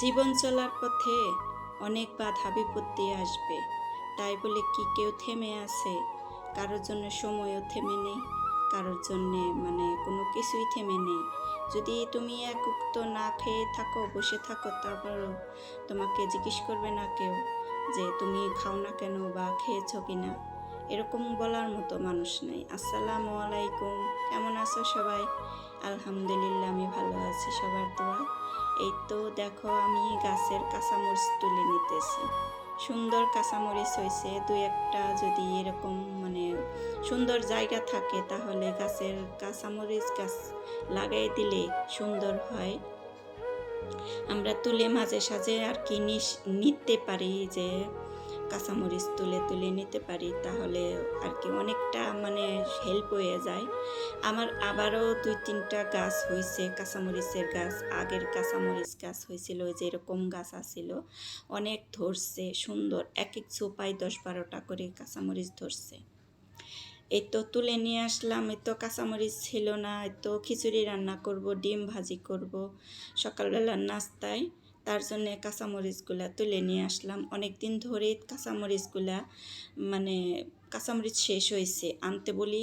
জীবন চলার পথে অনেক বাধা বিপত্তি আসবে। তাই বলে কি কেউ থেমে আছে? কারোর জন্য সময়ও থেমে নেই, কারোর জন্যে মানে কোনো কিছুই থেমে নেই। যদি তুমি এক উক্ত না খেয়ে থাকো, বসে থাকো, তারপরও তোমাকে জিজ্ঞেস করবে না কেউ যে তুমি খাও না কেন বা খেয়েছো কিনা। এরকম বলার মতো মানুষ নেই। আসসালামু আলাইকুম। কেমন আছো সবাই? আলহামদুলিল্লাহ, আমি ভালো আছি। সবার দোয়া। এই তো দেখো আমি গাছের কাঁচামরিচ তুলে নিতেছি। সুন্দর কাঁচামরিচ হয়েছে, দু একটা যদি এরকম মানে সুন্দর জায়গা থাকে তাহলে গাছের কাঁচামরিচ গাছ লাগাই দিলে সুন্দর হয়। আমরা তুলে মাঝে সাঝে আর কি নিতে পারি যে কাঁচামরিচ তুলে তুলে নিতে পারি, তাহলে আর কি অনেকটা মানে হেল্প হয়ে যায়। আমার আবারও দুই তিনটা গাছ হয়েছে কাঁচামরিচের গাছ, আগের কাঁচামরিচ গাছ হয়েছিল যে এরকম গাছ আসছিল অনেক ধরছে, সুন্দর এক এক ছোপায় দশ বারোটা করে কাঁচামরিচ ধরছে। এই তো তুলে নিয়ে আসলাম, এই তো কাঁচামরিচ ছিল না, এই তো খিচুড়ি রান্না করব, ডিম ভাজি করব, সকালবেলার নাস্তায় তার জন্য কাঁচামরিচগুলা তুলে নিয়ে আসলাম। অনেক দিন ধরে কাঁচামরিচগুলা মানে কাঁচামরিচ শেষ হয়েছে। আনতে বলি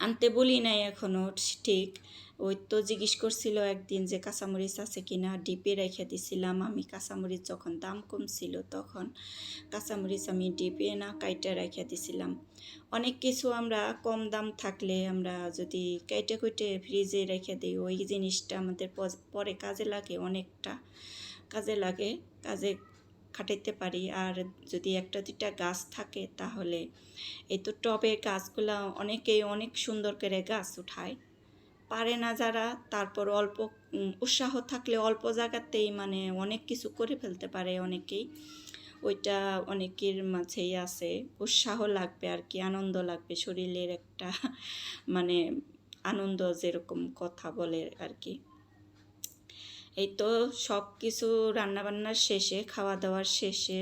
আনতে বলি নাই এখনও ঠিক। ওই তো জিজ্ঞেস করছিল একদিন যে কাঁচামরিচ আছে কিনা, ডিপে রেখে দিছিলাম আমি। কাঁচামরিচ যখন দাম কম ছিল তখন কাঁচামরিচ আমি ডিপে না কাইটে রেখে দিছিলাম। অনেক কিছু আমরা কম দাম থাকলে আমরা যদি কেটে কুটে ফ্রিজে রেখে দিই, ওই জিনিসটা আমাদের পরে কাজে লাগে, অনেকটা কাজে লাগে, কাজে খাটাইতে পারি। আর যদি একটা দুইটা গাছ থাকে তাহলে এই তো টবে গাছগুলা অনেকেই অনেক সুন্দর করে গাছ উঠায়। পারে না যারা, তারপর অল্প উৎসাহ থাকলে অল্প জায়গাতেই মানে অনেক কিছু করে ফেলতে পারে অনেকেই। ওইটা অনেকের মাঝেই আছে। উৎসাহ লাগবে আর কি, আনন্দ লাগবে শরীরের একটা মানে আনন্দ যেরকম কথা বলে আর কি। এই তো সব কিছু রান্নাবান্নার শেষে খাওয়া দাওয়ার শেষে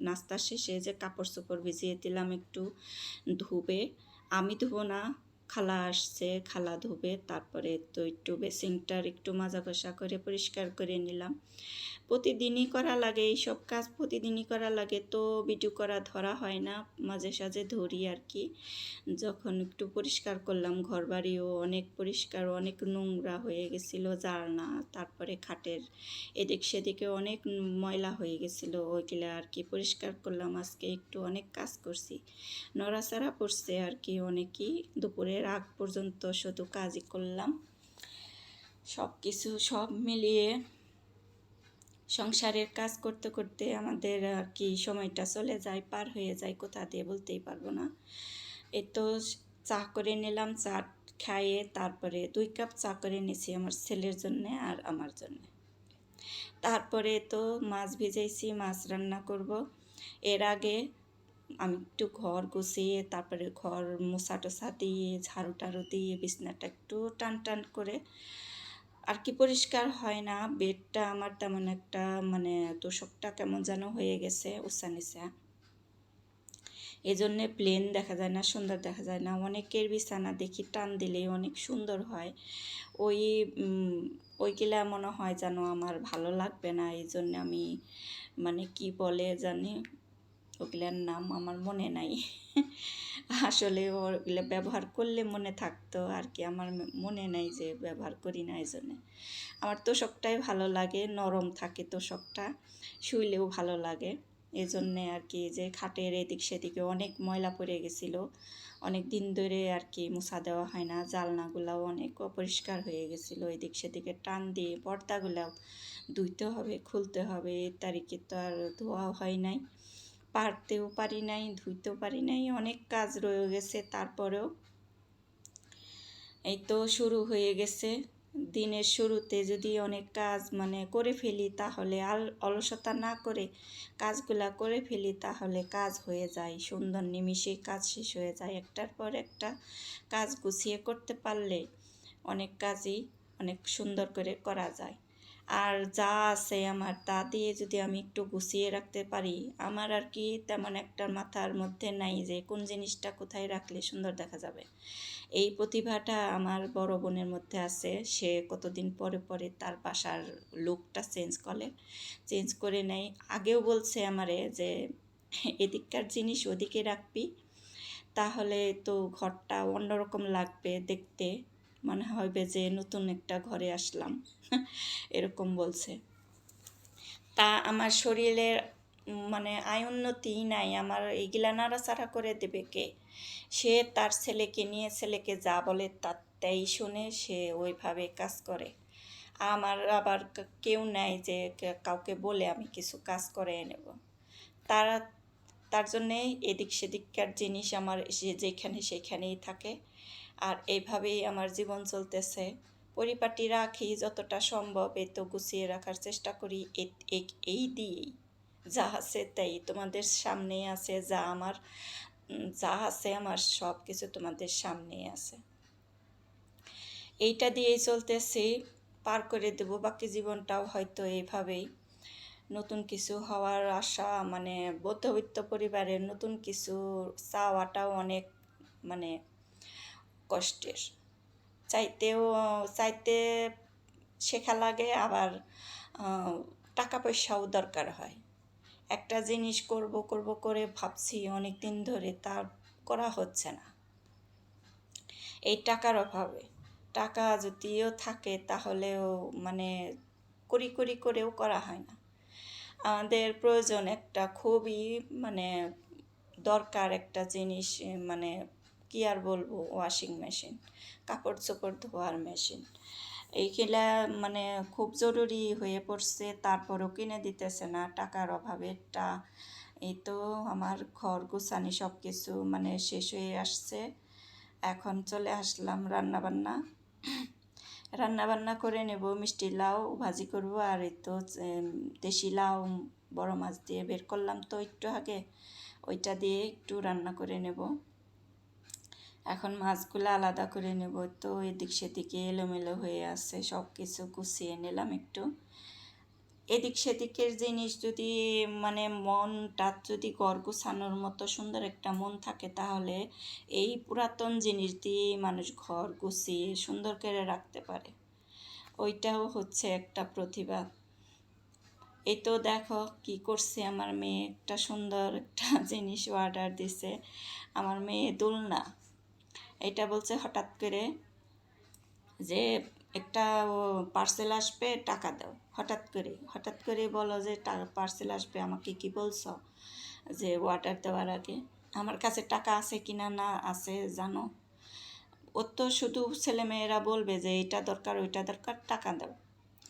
নাস্তার শেষে যে কাপড় চোপড় ভিজিয়ে দিলাম একটু ধুবে। আমি ধুবো না খালা আসছে, খালা ধুবে, তারপরে তো একটু বেসিংটার একটু মাজা কষা করে পরিষ্কার করে নিলাম। প্রতিদিনই করা লাগে, এইসব কাজ প্রতিদিনই করা লাগে তো ভিডিও করা ধরা হয় না, মাঝে সাঝে ধরি আর কি। যখন একটু পরিষ্কার করলাম ঘর বাড়িও অনেক পরিষ্কার, অনেক নোংরা হয়ে গেছিল জালনা তারপরে খাটের এদিক সেদিকে অনেক ময়লা হয়ে গেছিল, ওইগুলা আর কি পরিষ্কার করলাম। আজকে একটু অনেক কাজ করছি, নড়াচড়া পড়ছে আর কি অনেকই। দুপুরের আগ পর্যন্ত শুধু কাজই করলাম। সব কিছু সব মিলিয়ে সংসারের কাজ করতে করতে আমাদের আর কি সময়টা চলে যায়, পার হয়ে যায়, কোথা দিয়ে বলতেই পারব না। এই তো চা করে নিলাম, চা খাইয়ে তারপরে দুই কাপ চা করে নিয়েছি আমার ছেলের জন্যে আর আমার জন্যে। তারপরে তো মাছ ভেজেছি মাছ রান্না করব। এর আগে আমি একটু ঘর গুছিয়ে, তারপরে ঘর মোছা টোছা দিয়ে ঝাড়ু টাড়ু দিয়ে, বিছনাটা একটু টান টান করে। আর কি পরিষ্কার হয় না, বেডটা আমার তেমন একটা মানে তোষকটা কেমন যেন হয়ে গেছে উষা নিচা এই জন্যে প্লেন দেখা যায় না, সুন্দর দেখা যায় না। অনেকের বিছানা দেখি টান দিলেই অনেক সুন্দর হয়। ওই ওইগুলা মনে হয় যেন আমার ভালো লাগবে না এই জন্য আমি মানে কি বলে জানি ওগুলার নাম আমার মনে নাই। আসলে ওগুলো ব্যবহার করলে মনে থাকতো, আর কি আমার মনে নাই যে ব্যবহার করি না এই জন্যে আমার তোষকটাই ভালো লাগে, নরম থাকে তোষকটা শুইলেও ভালো লাগে। এই জন্যে আর কি যে খাটের এদিক সেদিকে অনেক ময়লা পড়ে গেছিল। অনেক দিন ধরে আর কি মুছা দেওয়া হয় না, জালনাগুলাও অনেক অপরিষ্কার হয়ে গেছিল। এদিক সেদিকে টান দিয়ে পর্দাগুলাও ধুইতে হবে, খুলতে হবে, এই তারিখে তো আর ধোয়া হয় নাই। পারতেও পারি নাই, ধুইতেও পারি নাই, অনেক কাজ রয়ে গেছে তারপরেও। এই তো শুরু হয়ে গেছে। দিনের শুরুতে যদি অনেক কাজ মানে করে ফেলি তাহলে আল, অলসতা না করে কাজগুলা করে ফেলি তাহলে কাজ হয়ে যায় সুন্দর নিমিষে কাজ শেষ হয়ে যায়, একটার পর একটা কাজ গুছিয়ে করতে পারলে অনেক কাজই অনেক সুন্দর করে করা যায়। আর যা আছে আমার, তা দিয়ে যদি আমি একটু গুছিয়ে রাখতে পারি, আমার আর কি তেমন একটা মাথার মধ্যে নাই যে কোন জিনিসটা কোথায় রাখলে সুন্দর দেখা যাবে। এই প্রতিভাটা আমার বড় বোনের মধ্যে আছে, সে কতদিন পরে পরে তার বাসার লুকটা চেঞ্জ করে চেঞ্জ করে নেয়। আগেও বলছে আমারে যে, এদিককার জিনিস ওদিকে রাখবি, তাহলে তো ঘরটা অন্যরকম লাগবে দেখতে। মনে হবে যে নতুন একটা ঘরে আসলাম। এরকম বলছে। তা আমার শরীরের মানে আয় উন্নতিই নাই, আমার এইগুলা নাড়াচাড়া করে দেবে কে? সে তার ছেলেকে নিয়ে, ছেলেকে যা বলে তার তাই শুনে সে ওইভাবে কাজ করে। আমার আবার কেউ নাই যে কাউকে বলে আমি কিছু কাজ করে নেব। তারা, তার জন্যে এদিক সেদিককার জিনিস আমার যেখানে সেখানেই থাকে। আর এইভাবেই আমার জীবন চলতেছে। পরিপাটি রাখি যতটা সম্ভব এই তো গুছিয়ে রাখার চেষ্টা করি। এ- এ- এই দিয়েই। যা আছে তাই তোমাদের সামনেই আছে, যা আমার যা আছে আমার সব কিছু তোমাদের সামনেই আছে। এইটা দিয়েই চলতেছি। পার করে দেব বাকি জীবনটাও হয়তো এইভাবেই নতুন কিছু হওয়ার আশা মানে মধ্যবিত্ত পরিবারের নতুন কিছু চাওয়াটাও অনেক মানে কষ্টের। চাইতেও, চাইতে শেখা লাগে, আবার টাকা পয়সাও দরকার হয়। একটা জিনিস করব করব করে ভাবছি অনেক দিন ধরে তা করা হচ্ছে না। এই টাকার অভাবে। টাকা যদিও থাকে, তাহলেও মানে করি করি করেও করা হয় না। আমাদের প্রয়োজন একটা খুবই মানে দরকার একটা জিনিস মানে কি আর বলব ওয়াশিং মেশিন কাপড় চোপড় ধোয়ার মেশিন এইগুলা মানে খুব জরুরি হয়ে পড়ছে, তারপরও কিনে দিতেছে না, টাকার অভাবে টা এই তো আমার ঘর গুছানি সব কিছু মানে শেষ হয়ে আসছে। এখন চলে আসলাম রান্না বান্না রান্না বান্না করে নেব, মিষ্টি লাউ ভাজি করব, আর এই তো দেশি লাউ, বড় মাছ দিয়ে বের করলাম তো একটু আগে। ওইটা দিয়ে একটু রান্না করে নেব। এখন মাছগুলো আলাদা করে নেব। তো এদিক সেদিকে এলোমেলো হয়ে আছে সব কিছু গুছিয়ে নিলাম একটু। এদিক সেদিকের জিনিস যদি মানে মনটা যদি ঘর গুছানোর মতো সুন্দর একটা মন থাকে, তাহলে এই পুরাতন জিনিস দিয়ে মানুষ ঘর গুছিয়ে সুন্দর করে রাখতে পারে। ওইটাও হচ্ছে একটা প্রতিভা। এই তো দেখো কি করছে আমার মেয়ে। একটা সুন্দর একটা জিনিস অর্ডার দিছে। আমার মেয়ে দুলনা। এটা বলছে হঠাৎ করে যে একটা পার্সেল আসবে, টাকা দাও। হঠাৎ করে হঠাৎ করে বলো যে পার্সেল আসবে, আমাকে কি বলছো? যে অর্ডার দেওয়ার আগে। আমার কাছে টাকা আছে কিনা না না আছে জানো? ও তো শুধু ছেলেমেয়েরা বলবে যে এটা দরকার, ওইটা দরকার, টাকা দাও।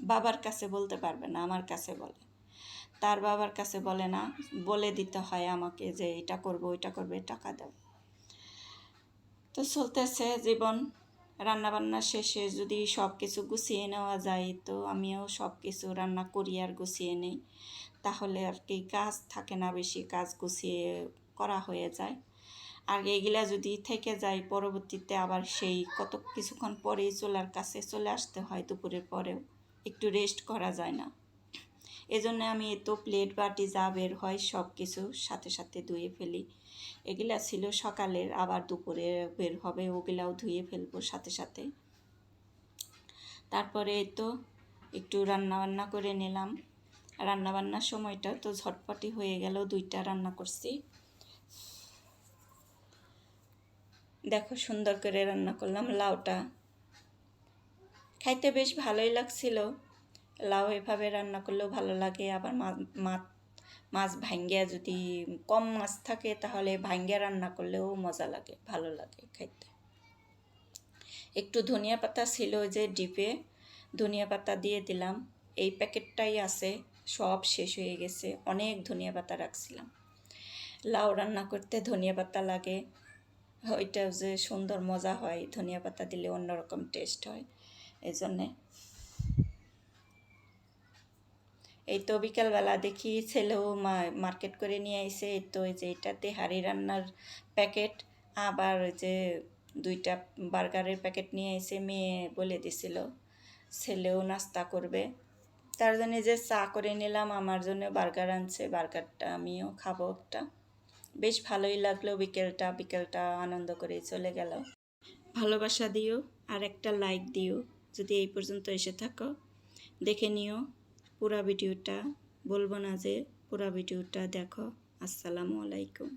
বাবার কাছে বলতে পারবে না, আমার কাছে বলে। তার বাবার কাছে বলে না, বলে দিতে হয় আমাকে যে এটা করব, ওইটা করবে, টাকা দাও। তো চলতেছে জীবন। রান্নাবান্না শেষে যদি সব কিছু গুছিয়ে নেওয়া যায় তো আমিও সব কিছু রান্না করি আর গুছিয়ে নেই। তাহলে আর কি কাজ থাকে না, বেশি কাজ গুছিয়ে করা হয়ে যায়। আর এগুলা যদি থেকে যায় পরবর্তীতে আবার সেই কত কিছুক্ষণ পরেই চুলার কাছে চলে আসতে হয় দুপুরের পরেও। একটু রেস্ট করা যায় না। এজন্য আমি তো প্লেট বাটি যা বের হয় সব কিছু সাথে সাথে ধুয়ে ফেলি। এগুলা ছিল সকালের, আবার দুপুরে বের হবে ওগুলাও ধুয়ে ফেলব সাথে সাথে। তারপরে তো একটু রান্নাবান্না করে নিলাম। রান্নাবান্নার সময়টা তো ঝটপটি হয়ে গেল, দুইটা রান্না করছি। দেখো সুন্দর করে রান্না করলাম লাউটা। খাইতে বেশ ভালোই লাগছিল। লাউ এভাবে রান্না করলেও ভালো লাগে। আবার মাছ মাছ ভাঙ্গিয়া যদি কম মাছ থাকে তাহলে ভাঙ্গিয়া রান্না করলেও মজা লাগে, ভালো লাগে খাইতে। একটু ধনিয়া পাতা ছিল যে ডিপে, ধনিয়া পাতা দিয়ে দিলাম। এই প্যাকেটটাই আছে, সব শেষ হয়ে গেছে, অনেক ধনিয়া পাতা রাখছিলাম। লাউ রান্না করতে ধনিয়া পাতা লাগে, ওইটাও যে সুন্দর মজা হয়, ধনিয়া পাতা দিলে অন্যরকম টেস্ট হয় এই জন্যে এই তো বিকালবেলা দেখি ছেলেও মার্কেট করে নিয়ে আইসে, এই তো যে এটাতে হাঁড়ি রান্নার প্যাকেট, আবার ওই যে দুইটা বার্গারের প্যাকেট নিয়ে এসে মেয়ে বলে দিছিল, ছেলেও নাস্তা করবে। তার জন্য যে চা করে নিলাম, আমার জন্য বার্গার আনছে, বার্গারটা আমিও খাব একটা। বেশ ভালোই লাগল বিকেলটা বিকেলটা আনন্দ করে চলে গেল। ভালোবাসা দিও, আর একটা লাইক দিও, যদি এই পর্যন্ত এসে থাকো। দেখে নিও পুরা ভিডিওটা বলব না যে পুরা ভিডিওটা দেখো। আসসালামু আলাইকুম।